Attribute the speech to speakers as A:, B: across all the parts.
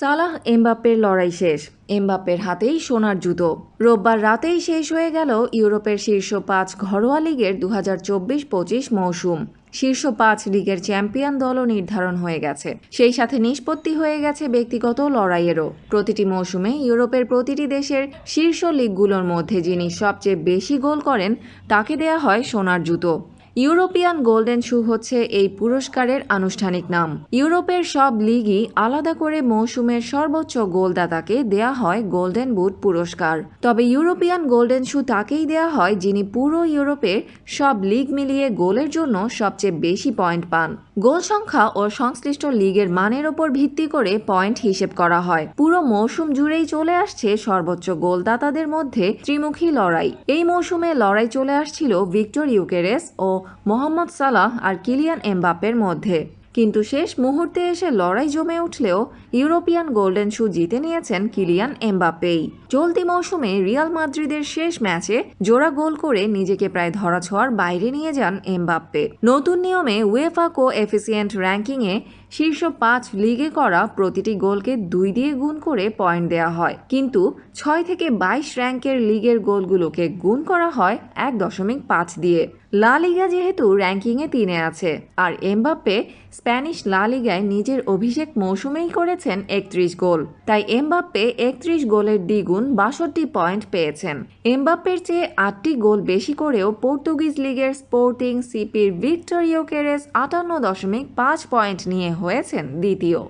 A: সালাহ এমবাপ্পের লড়াই শেষ। এমবাপ্পের হাতেই সোনার জুতো। রোববার রাতেই শেষ হয়ে গেল ইউরোপের শীর্ষ পাঁচ ঘরোয়া লিগের দু হাজার চব্বিশ পঁচিশ মৌসুম। শীর্ষ পাঁচ লিগের চ্যাম্পিয়ন দলও নির্ধারণ হয়ে গেছে। সেই সাথে নিষ্পত্তি হয়ে গেছে ব্যক্তিগত লড়াইয়েরও। প্রতিটি মৌসুমে ইউরোপের প্রতিটি দেশের শীর্ষ লিগগুলোর মধ্যে যিনি সবচেয়ে বেশি গোল করেন, তাকে দেয়া হয় সোনার জুতো। ইউরোপিয়ান গোল্ডেন শু হচ্ছে এই পুরস্কারের আনুষ্ঠানিক নাম। ইউরোপের সব লিগই আলাদা করে মৌসুমের সর্বোচ্চ গোলদাতাকে দেয়া হয় গোল্ডেন বুট পুরস্কার। তবে ইউরোপিয়ান গোল্ডেন শু তাকেই দেয়া হয় যিনি পুরো ইউরোপের সব লিগ মিলিয়ে গোলের জন্য সবচেয়ে বেশি পয়েন্ট পান। গোল সংখ্যা ও সংশ্লিষ্ট লিগের মানের ওপর ভিত্তি করে পয়েন্ট হিসেব করা হয়। পুরো মৌসুম জুড়েই চলে আসছে সর্বোচ্চ গোলদাতাদের মধ্যে ত্রিমুখী লড়াই। এই মৌসুমে লড়াই চলে আসছিল ভিক্টর ইউকেরেস ও মোহাম্মদ সালাহ আর কিলিয়ান এমবাপের মধ্যে। কিন্তু শেষ মুহূর্তে এসে লড়াই জমে উঠলেও ইউরোপিয়ান গোল্ডেন শু জিতে নিয়েছেন কিলিয়ান এমবাপ্পেই। চলতি মৌসুমে রিয়াল মাদ্রিদের শেষ ম্যাচে জোড়া গোল করে নিজেকে প্রায় ধরাছোঁয়ার বাইরে নিয়ে যান এমবাপ্পে। নতুন নিয়মে উয়েফা কো এফিসিয়েন্ট র্যাঙ্কিংয়ে শীর্ষ পাঁচ লিগে করা প্রতিটি গোলকে দুই দিয়ে গুণ করে পয়েন্ট দেওয়া হয়। কিন্তু ছয় থেকে বাইশ র্যাঙ্কের লিগের গোলগুলোকে গুণ করা হয় এক দশমিক পাঁচ দিয়ে। লা লিগা যেহেতু র্যাঙ্কিংয়ে তিনে আছে, আর এমবাপ্পে স্প্যানিশ লা লিগায় নিজের অভিষেক মৌসুমেই করেছেন একত্রিশ গোল। তাই এমবাপ্পে একত্রিশ গোলের দ্বিগুণ বাষট্টি পয়েন্ট পেয়েছেন। এমবাপ্পের চেয়ে আটটি গোল বেশি করেও পর্তুগিজ লিগের স্পোর্টিং সিপির ভিক্টোরিও কেরেস আটান্ন দশমিক পাঁচ পয়েন্ট নিয়ে হয়েছেন দ্বিতীয়।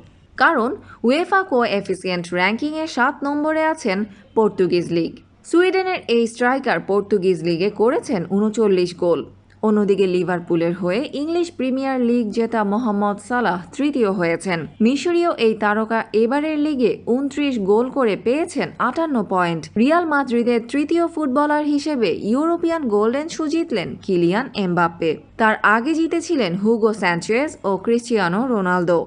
A: কারণ, উয়েফা কো এফিসিয়েন্ট র্যাঙ্কিংয়ে সাত নম্বরে আছেন পর্তুগিজ লিগ। সুইডেনের এই স্ট্রাইকার পর্তুগিজ লিগে করেছেন উনচল্লিশ গোল। অন্যদিকে লিভারপুলের হয়ে ইংলিশ প্রিমিয়ার লিগ জেতা মোহাম্মদ সালাহ তৃতীয় হয়েছেন। মিশরীয় এই তারকা এবারের লিগে উনত্রিশ গোল করে পেয়েছেন আটান্ন পয়েন্ট। রিয়াল মাদ্রিদের তৃতীয় ফুটবলার হিসেবে ইউরোপিয়ান গোল্ডেন শু জিতলেন কিলিয়ান এমবাপ্পে। তার আগে জিতেছিলেন হুগো স্যাঞ্চেজ ও ক্রিশ্চিয়ানো রোনালদো।